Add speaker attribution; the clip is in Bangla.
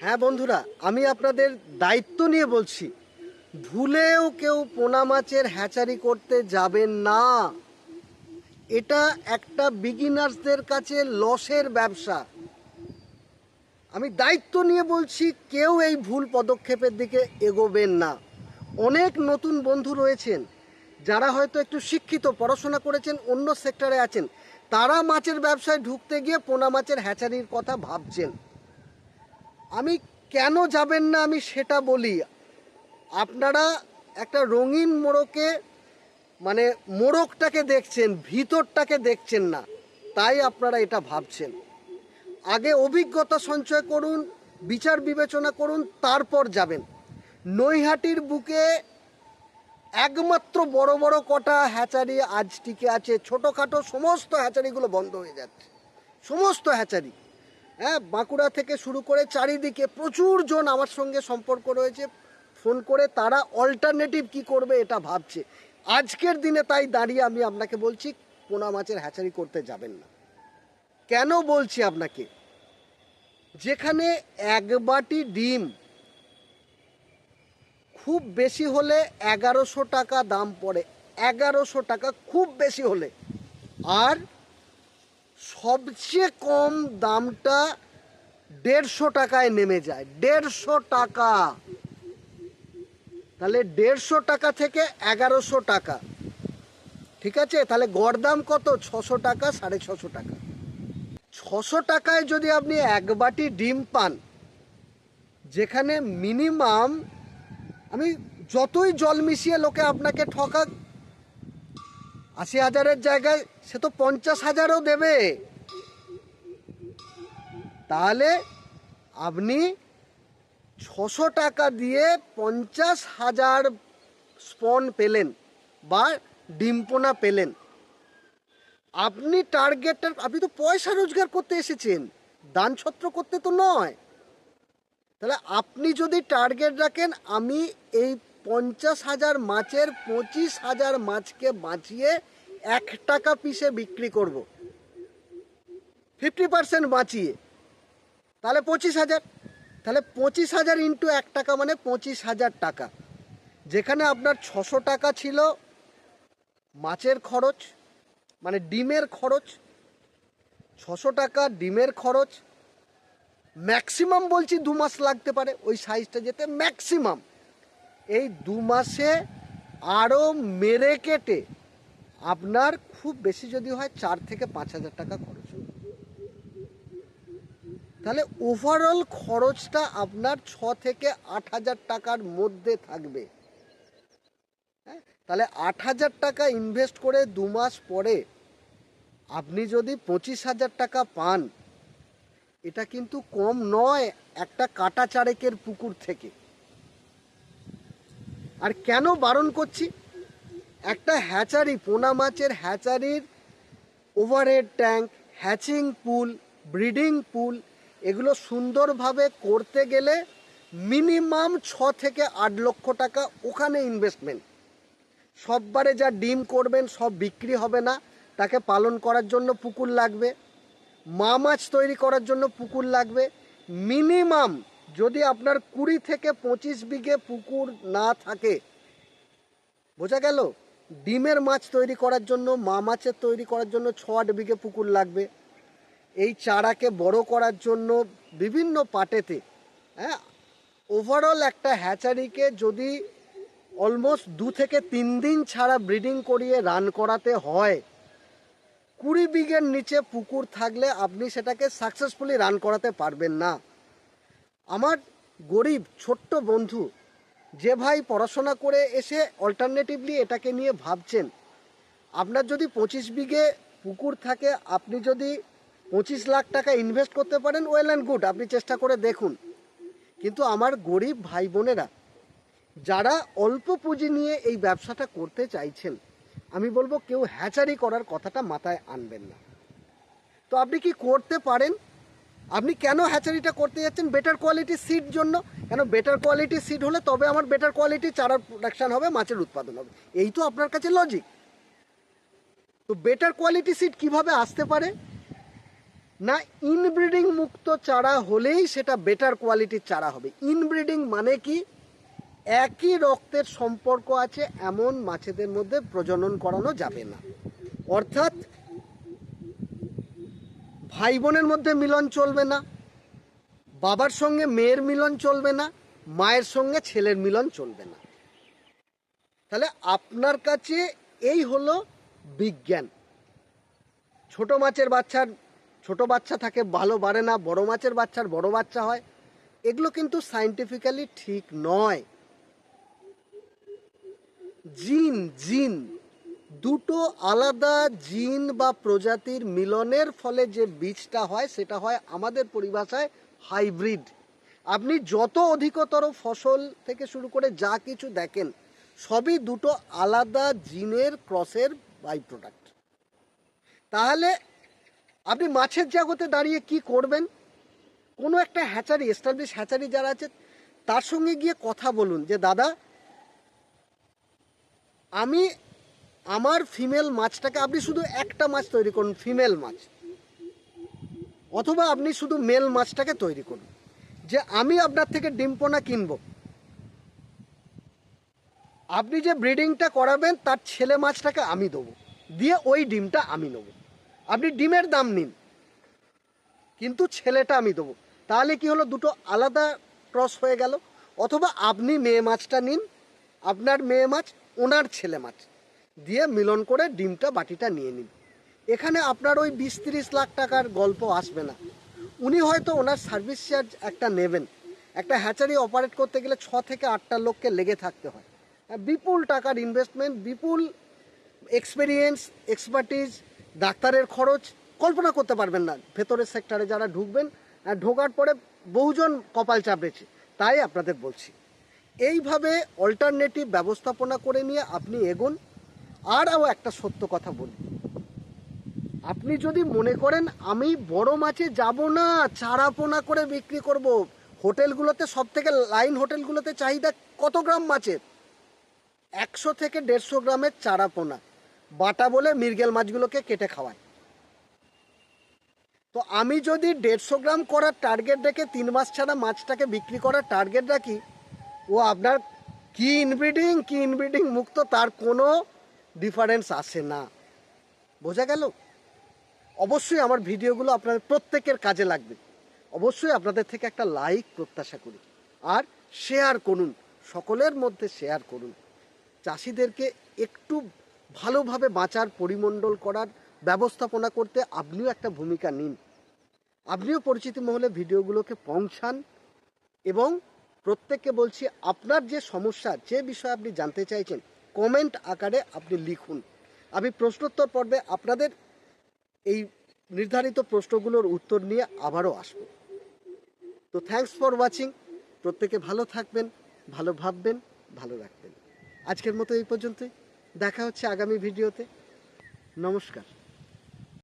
Speaker 1: হ্যাঁ বন্ধুরা, আমি আপনাদের দায়িত্ব নিয়ে বলছি, ভুলেও কেউ পোনা মাছের হ্যাচারি করতে যাবেন না। এটা একটা বিগিনার্সদের কাছে লসের ব্যবসা। আমি দায়িত্ব নিয়ে বলছি, কেউ এই ভুল পদক্ষেপের দিকে এগোবেন না। অনেক নতুন বন্ধু রয়েছেন, যারা হয়তো একটু শিক্ষিত, পড়াশোনা করেছেন, অন্য সেক্টরে আছেন, তারা মাছের ব্যবসায় ঢুকতে গিয়ে পোনা মাছের হ্যাচারির কথা ভাবছেন। আমি কেন যাবেন না আমি সেটা বলি। আপনারা একটা রঙিন মোড়কে মানে মোড়কটাকে দেখছেন, ভিতরটাকে দেখছেন না। তাই আপনারা এটা ভাবছেন। আগে অভিজ্ঞতা সঞ্চয় করুন, বিচার বিবেচনা করুন, তারপর যাবেন। নৈহাটির বুকে একমাত্র বড় বড় কটা হ্যাচারি আজ টিকে আছে, ছোটোখাটো সমস্ত হ্যাচারিগুলো বন্ধ হয়ে যাচ্ছে। সমস্ত হ্যাচারি। হ্যাঁ বাঁকুড়া থেকে শুরু করে চারিদিকে প্রচুর জন আমার সঙ্গে সম্পর্ক রয়েছে, ফোন করে তারা অল্টারনেটিভ কি করবে এটা ভাবছে। আজকের দিনে তাই দাঁড়িয়ে আমি আপনাকে বলছি, পোনা মাছের হ্যাচারি করতে যাবেন না। কেন বলছি আপনাকে? যেখানে এক বাটি ডিম খুব বেশি হলে এগারোশো টাকা দাম পড়ে, এগারোশো টাকা খুব বেশি হলে। আর সবচেয়ে কম দামটা দেড়শো টাকায় নেমে যায়। দেড়শো টাকা। তাহলে দেড়শো টাকা থেকে এগারোশো টাকা। ঠিক আছে? তাহলে গড় দাম কত? ছশো টাকা, সাড়ে ছশো টাকা। ছশো টাকায় যদি আপনি এক বাটি ডিম পান, যেখানে মিনিমাম আমি যতই জল মিশিয়ে লোকে আপনাকে ঠকাক আশি হাজারের জায়গায় সে তো পঞ্চাশ হাজারও দেবে। তাহলে আপনি ছশো টাকা দিয়ে পঞ্চাশ হাজার স্পন পেলেন বা ডিম্পোনা পেলেন। আপনি টার্গেটটার আপনি তো পয়সা রোজগার করতে এসেছেন, দান ছত্র করতে তো নয়। তাহলে আপনি যদি টার্গেট রাখেন, আমি এই পঞ্চাশ হাজার মাছের পঁচিশ হাজার মাছকে বাঁচিয়ে এক টাকা পিসে বিক্রি করব। ফিফটি পার্সেন্ট বাঁচিয়ে। তাহলে পঁচিশ হাজার। তাহলে পঁচিশ হাজার ইন্টু এক টাকা মানে পঁচিশ হাজার টাকা। যেখানে আপনার ছশো টাকা ছিল মাছের খরচ মানে ডিমের খরচ, ছশো টাকা ডিমের খরচ, ম্যাক্সিমাম বলছি দু মাস লাগতে পারে, ওই সাইজটা যেতে ম্যাক্সিমাম। এই দু মাসে আরও মেরে কেটে আপনার খুব বেশি যদি হয় চার থেকে পাঁচ হাজার টাকা খরচ হবে। তাহলে ওভারঅল খরচটা আপনার ছ থেকে আট হাজার টাকার মধ্যে থাকবে। হ্যাঁ? তাহলে আট হাজার টাকা ইনভেস্ট করে দু মাস পরে আপনি যদি পঁচিশ হাজার টাকা পান, এটা কিন্তু কম নয় একটা কাটা চারেকের পুকুর থেকে। আর কেন বারণ করছি? একটা হ্যাচারি, পোনা মাছের হ্যাচারির overhead tank, hatching pool, breeding pool, এগুলো সুন্দরভাবে করতে গেলে মিনিমাম ছ থেকে আট লক্ষ টাকা ওখানে ইনভেস্টমেন্ট সববারে যা ডিম করবেন সব বিক্রি হবে না, তাকে পালন করার জন্য পুকুর লাগবে, মা মাছ তৈরি করার জন্য পুকুর লাগবে, মিনিমাম যদি আপনার কুড়ি থেকে পঁচিশ বিঘে পুকুর না থাকে, বোঝা গেল? ডিমের মাছ তৈরি করার জন্য, মা মাছের তৈরি করার জন্য ছ আট বিঘে পুকুর লাগবে। এই চারাকে বড় করার জন্য বিভিন্ন পাটেতে হ্যাঁ ওভারঅল একটা হ্যাচারিকে যদি অলমোস্ট দু থেকে তিন দিন ছাড়া ব্রিডিং করিয়ে রান করাতে হয়, কুড়ি বিঘের নিচে পুকুর থাকলে আপনি সেটাকে সাকসেসফুলি রান করাতে পারবেন না। আমার গরিব ছোট্ট বন্ধু যে ভাই পড়াশোনা করে এসে অল্টারনেটিভলি এটাকে নিয়ে ভাবছেন, আপনার যদি পঁচিশ বিঘে পুকুর থাকে, আপনি যদি পঁচিশ লাখ টাকা ইনভেস্ট করতে পারেন ওয়েল অ্যান্ড গুড আপনি চেষ্টা করে দেখুন। কিন্তু আমার গরিব ভাই বোনেরা, যারা অল্প পুঁজি নিয়ে এই ব্যবসাটা করতে চাইছেন, আমি বলব কেউ হ্যাচারি করার কথাটা মাথায় আনবেন না। তো আপনি কি করতে পারেন? আপনি কেন হ্যাচারিটা করতে যাচ্ছেন? বেটার কোয়ালিটি সিড জন্য। কেন বেটার কোয়ালিটি সিড হলে তবে আমার বেটার কোয়ালিটি চারার প্রোডাকশান হবে, মাছের উৎপাদন হবে। এই তো আপনার কাছে লজিক তো বেটার কোয়ালিটি সিড কীভাবে আসতে পারে? না ইনব্রিডিং মুক্ত চারা হলেই সেটা বেটার কোয়ালিটির চারা হবে। ইনব্রিডিং মানে কি? একই রক্তের সম্পর্ক আছে, এমন মাছেদের মধ্যে প্রজনন করানো যাবে না। অর্থাৎ ভাই বোনের মধ্যে মিলন চলবে না, বাবার সঙ্গে মেয়ের মিলন চলবে না, মায়ের সঙ্গে ছেলের মিলন চলবে না। তাহলে আপনার কাছে এই হলো বিজ্ঞান। ছোট মাছের বাচ্চার, ছোট বাচ্চা থাকে, ভালো বাড়ে না, বড় মাছের বাচ্চার বড় বাচ্চা হয়, এগুলো কিন্তু সাইন্টিফিক্যালি ঠিক নয়। জিন জিন দুটো আলাদা জিন বা প্রজাতির মিলনের ফলে যে বীজটা হয়, সেটা হয় আমাদের পরিভাষায় হাইব্রিড। আপনি যত অধিকতর ফসল থেকে শুরু করে যা কিছু দেখেন, সবই দুটো আলাদা জিনের ক্রসের বাই প্রোডাক্ট তাহলে আপনি মাছের জগতে দাঁড়িয়ে কি করবেন? কোনো একটা হ্যাচারি এস্টাবলিশ হ্যাচারি যারা আছে, তার সঙ্গে গিয়ে কথা বলুন যে, দাদা, আমি আমার ফিমেল মাছটাকে আপনি শুধু একটা মাছ তৈরি করুন ফিমেল মাছ। অথবা আপনি শুধু মেল মাছটাকে তৈরি করুন। যে আমি আপনার থেকে ডিম পোনা কিনবো। আপনি যে ব্রিডিংটা করাবেন, তার ছেলে মাছটাকে আমি দেবো। দিয়ে ওই ডিমটা আমি নেব। আপনি ডিমের দাম নিন। কিন্তু ছেলেটা আমি দেবো। তাহলে কি হলো, দুটো আলাদা ক্রস হয়ে গেল? অথবা আপনি মেয়ে মাছটা নিন, আপনার মেয়ে মাছ, ওনার ছেলে মাছ। দিয়ে মিলন করে ডিমটা বাটিটা নিয়ে নিন। এখানে আপনার ওই বিশ তিরিশ লাখ টাকার গল্প আসবে না। উনি হয়তো ওনার সার্ভিস চার্জ একটা নেবেন। একটা হ্যাচারি অপারেট করতে গেলে ছ থেকে আটটা লোককে লেগে থাকতে হয়। বিপুল টাকার ইনভেস্টমেন্ট বিপুল এক্সপেরিয়েন্স এক্সপার্টিজ ডাক্তারের খরচ, কল্পনা করতে পারবেন না। ভেতরের সেক্টরে যারা ঢুকবেন ঢোকার পরে বহুজন কপাল চাপড়েছে। তাই আপনাদের বলছি। এইভাবে অল্টারনেটিভ ব্যবস্থাপনা করে নিয়ে আপনি এগোন। আরও একটা সত্য কথা বলি। আপনি যদি মনে করেন, আমি বড় মাছে যাব না চারা পোনা করে বিক্রি করব, হোটেলগুলোতে সব থেকে লাইন হোটেলগুলোতে চাহিদা কত গ্রাম মাছের? একশো থেকে দেড়শো গ্রামের চারা পোনা বাটা বলে মৃগেল মাছগুলোকে কেটে খাওয়ায়। তো আমি যদি দেড়শো গ্রাম করার টার্গেট রেখে তিন মাস ছাড়া মাছটাকে বিক্রি করার টার্গেট রাখি, ও আপনার কি ইনব্রিডিং কি ইনব্রিডিং মুক্ত, তার কোনো ডিফারেন্স আসে না। বোঝা গেল? অবশ্যই আমার ভিডিওগুলো আপনাদের প্রত্যেকের কাজে লাগবে। অবশ্যই আপনাদের থেকে একটা লাইক প্রত্যাশা করি। আর শেয়ার করুন। সকলের মধ্যে শেয়ার করুন। চাষিদেরকে একটু ভালোভাবে বাঁচার, পরিমণ্ডল করার ব্যবস্থাপনা করতে আপনিও একটা ভূমিকা নিন। আপনিও পরিচিতি মহলে ভিডিওগুলোকে পৌঁছান এবং প্রত্যেককে বলছি, আপনার যে সমস্যা, যে বিষয়ে আপনি জানতে চাইছেন কমেন্ট আকারে আপনি লিখুন। আমি প্রশ্নোত্তর পর্বে আপনাদের এই নির্ধারিত প্রশ্নগুলোর উত্তর নিয়ে আবারও আসব। তো থ্যাংকস ফর ওয়াচিং প্রত্যেকে ভালো থাকবেন, ভালো ভাববেন, ভালো রাখবেন। আজকের মতো এই পর্যন্তই। দেখা হচ্ছে আগামী ভিডিওতে। নমস্কার।